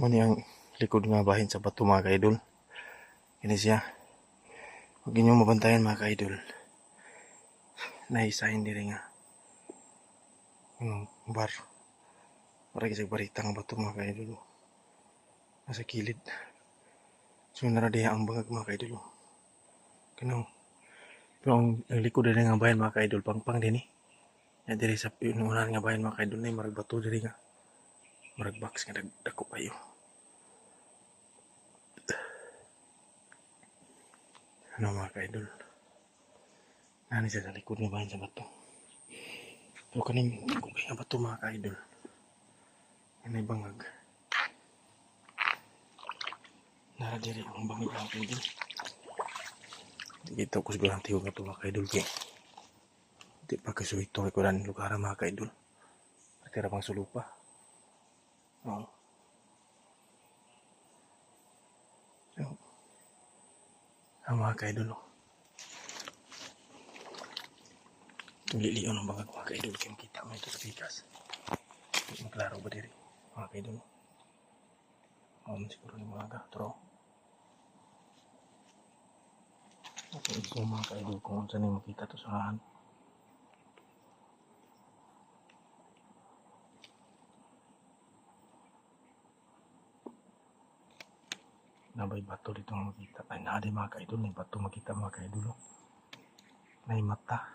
Muni ang likod nga bahin sa bato mga kaidol. Kini siya. Huwag niyo mabantayan mga kaidol. Naisahin diri nga. Yung bar. Para kasi barita nga bato mga kaidol. Nasa kilid. So naradiha ang bangag mga kaidol. Kanang pero ang, ang likod diri nga bayan mga kaidol pang pang din eh. Ya diri sa pinunan nga bayan mga kaidol na marag bato diri nga. Marag box nga dag- dako kayo. Ano mga kaidol? Nani siya sa likod nga bayan sa bato. Pero kaning kubay nga bato mga kaidol. Ano bangag? Nara diri ang bangag mga kaidol. Di kita ko siguro ang tiyo nga ito mga kaidol kay. Di pa kasuito kay kuran lugar mga kaidol. Natira pang sulupa. Oo. So, ang mga kaidol oh. Tuliliyon ang bangag mga kaidol kaya makita mo ito sa pikas. Di maklaro ba diri mga kaidol. Oo, siguro ni mga ka. Pero, Okay, so mga kaidol kung saan yung makita to sa lahan. Nabay bato dito makita. Ay, nade mga kaidol. May bato makita mga kaidol. May mata.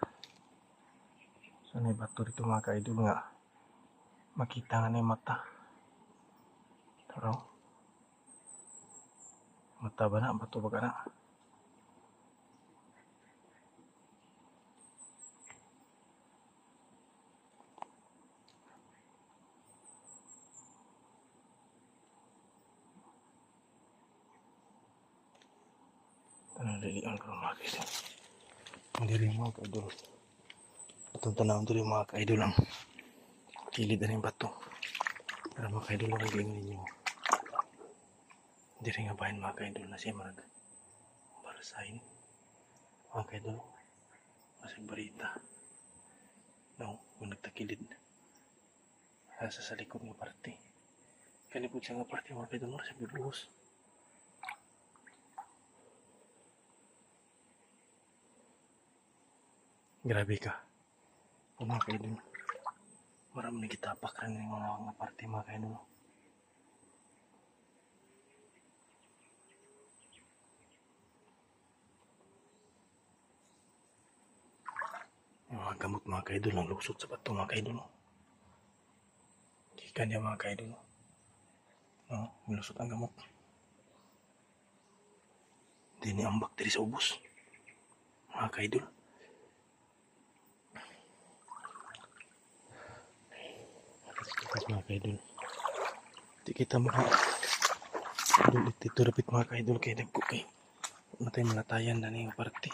So, may bato dito mga kaidol nga. Makita nga na yung mata. Pero, mata ba na? Bato ba ka na? Lilian ko mga kaidol. Ang diri mga kaidol. Atong tanawon diri mga kaidol ang kilid na yung bato. Para mga kaidol ang galing ninyo. Diri nga bayan mga kaidol na siya marag barasahin. Mga kaidol. Masig barita. No, kung nagtakilid. Nasa sa likod nga parte. Kalipod siya nga parte mga kaidol. Mara sa biluhos. Grabe ka. O mga kaidol. Marami na kitapak rin yung mga, mga parte mga kaidol. Mga gamot mga kaidol ang lusot sa bato mga kaidol. Hindi kanya mga kaidol. No, lusot ang gamot. Hindi ni ang bakteri sa ubos. Mga kaidol. Tapos mga kaidol. Di kita maka idol dito rapit mga kaidol kay dagko kay matay malatayan na ning parte.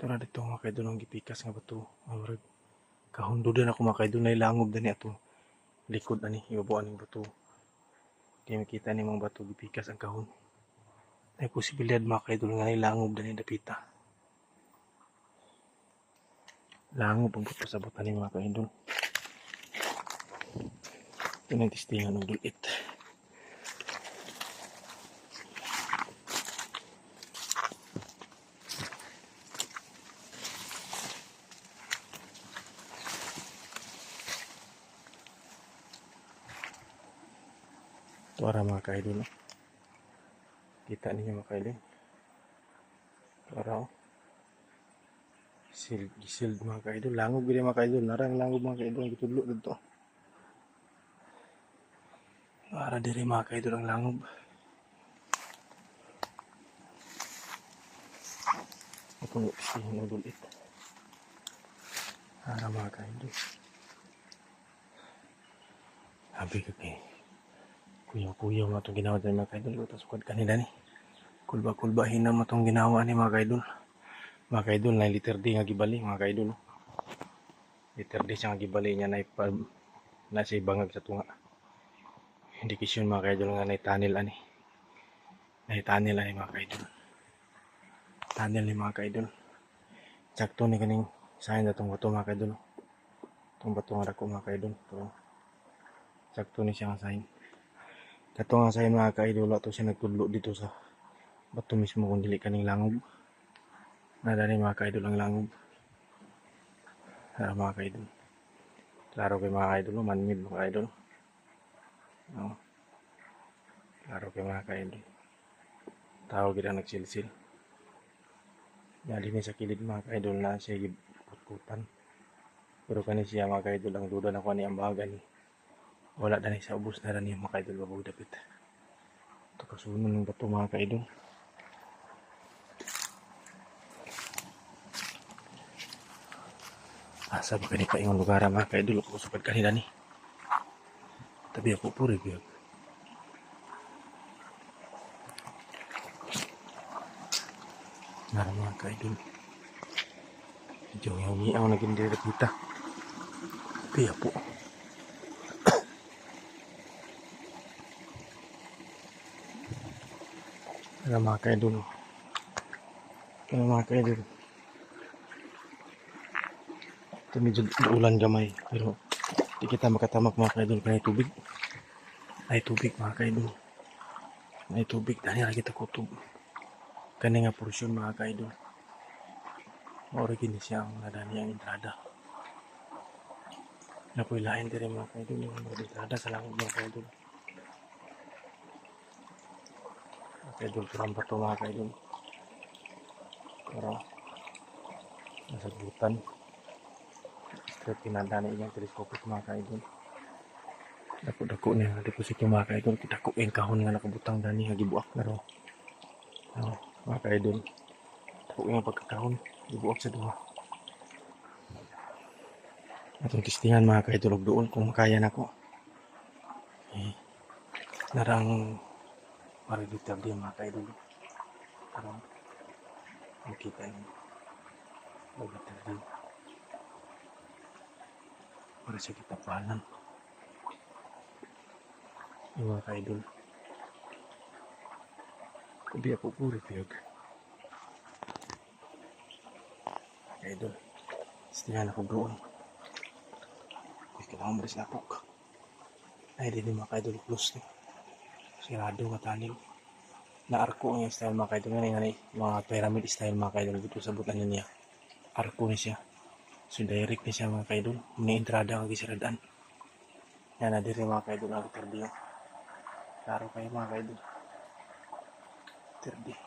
Tara dito mga kaidol ang gipikas nga bato. Amrag kahundo din ako mga kaidol na ilangob dani ato likod ani ibabaw ning bato. Kaya makita ni mga bato gipikas ang kahon. May posibilidad mga kaidol nga ilangob dani dapita. Langob ang bato sa buta ni mga kaidol. Pinagtistingan ng dulit. Tuara mga kaidol. no? Kita ninyo mga kaidol. Tuara oh. Sild, sild mga kaidol. Langob gini mga kaidol. Narang langob mga kaidol. Ang gitudlo dito. Para diri mga kaidol ang langob. Ako siya ng dulit. Para mga kaidol. Sabi ko kay kuyaw-kuyaw na itong ginawa dyan mga kaidol. Ito sukad kanila ni. Kulba-kulba hinam na itong ginawa ni mga kaidol. Mga kaidol na liter D nga gibali mga kaidol. Liter D siya nga gibali niya na ipa na siya bangag sa tunga. Indikasyon mga kaidol nga na tunnel ani. Na tunnel ani mga kaidol. Tunnel ni mga kaidol. Sakto ni kaning sayon na itong bato mga kaidol. Itong bato nga dako mga kaidol. Pero Sakto ni siya nga sign. Kato nga sign mga ka-idol, ato siya nagtudlo dito sa bato mismo kung dili kaning langob. Nadani mga ka-idol ang langob. Ah, mga ka-idol. Klaro kay mga ka-idol, man-made mga ka-idol. No? Klaro kay mga ka-idol. Tao kita nagsilsil. Dali sa kilid mga ka-idol na siya giputputan. Pero kani siya mga ka-idol ang duda na kuha ni ang baga ni. Wala na ni sa ubos na rin yung mga ka-idol babog dapit. Ito kasunod ng bato mga ka-idol. Asa ba kani pa yung lugar mga ka-idol ako supad kanila ni. Tabi ako puri biyag. Nara mga ka-idol. Medyo humiaw na gindi kita. Tabi po. Ano mga ka-idol. Ano mga ka-idol. Ito medyo ulan gamay. Pero di kita makatamak mga ka-idol. Kanay tubig. Ay tubig mga ka-idol. Ay tubig. Dani lagi kita kutub. Kani nga porsyon mga ka-idol. Mauri gini siya ang nadani ang entrada. Napoy lain din mga ka-idol. Mga entrada sa langit mga ka-idol. Ka-idol. Kurang pa ito mga ka-idol. Pero nasa butan. Straight pinadana inyong teleskopik mga ka-idol. Dako-dako niya deposit yung mga ka-idol. Kita ko yung kahon nga nakabutang dani nga gibuak na raw. Ano, mga ka-idol. Dako yung pagkakahon. Gibuak sa duha. Atong testingan mga ka-idol doon kung makaya na ko. Eh, narang mariditab din mga ka-idol. Parang makita niyo. Mariditab din. Sa kita pahalan. Yung mga ka-idol. Kundi ako puri piyag. Ka-idol. Istihan ako doon. Kailangan maris na po. Ay, di din mga ka-idol close ni. Sirado nga tanig. Na arko ang style mga ka-idol. Nga nga mga pyramid style mga ka-idol. Dito sa niya. Arko ni siya. So direct ni siya mga ka-idol. Muna entrada ang gisiradan. Yan na diri mga ka-idol. Ang terdiyo. Klaro kayo mga ka-idol. Terdi.